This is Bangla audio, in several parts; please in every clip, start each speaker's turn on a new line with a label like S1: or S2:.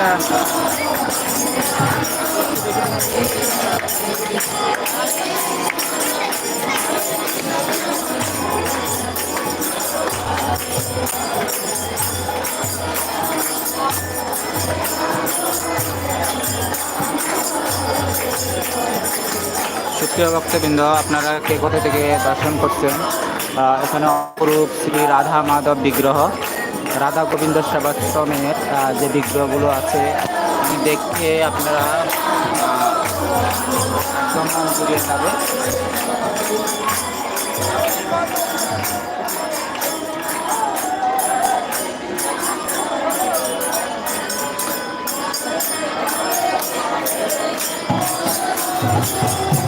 S1: সুপ্রিয় ভক্তবৃন্দ আপনারা কে কোথা থেকে দর্শন করছেন এখানে অপরূপ শ্রী রাধা মাধব বিগ্রহ। রাধা গোবিন্দ সেবাশ্রমের যে বিগ্রহগুলো আছে দেখে আপনারা Thank you.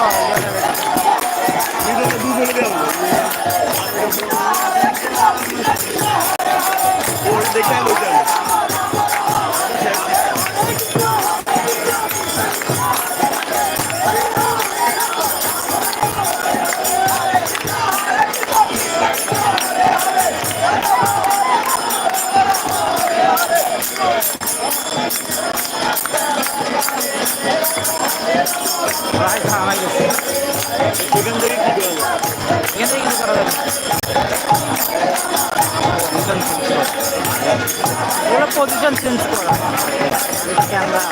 S1: そ。এগুলো পজিশন চেঞ্জ করা ক্যামেরা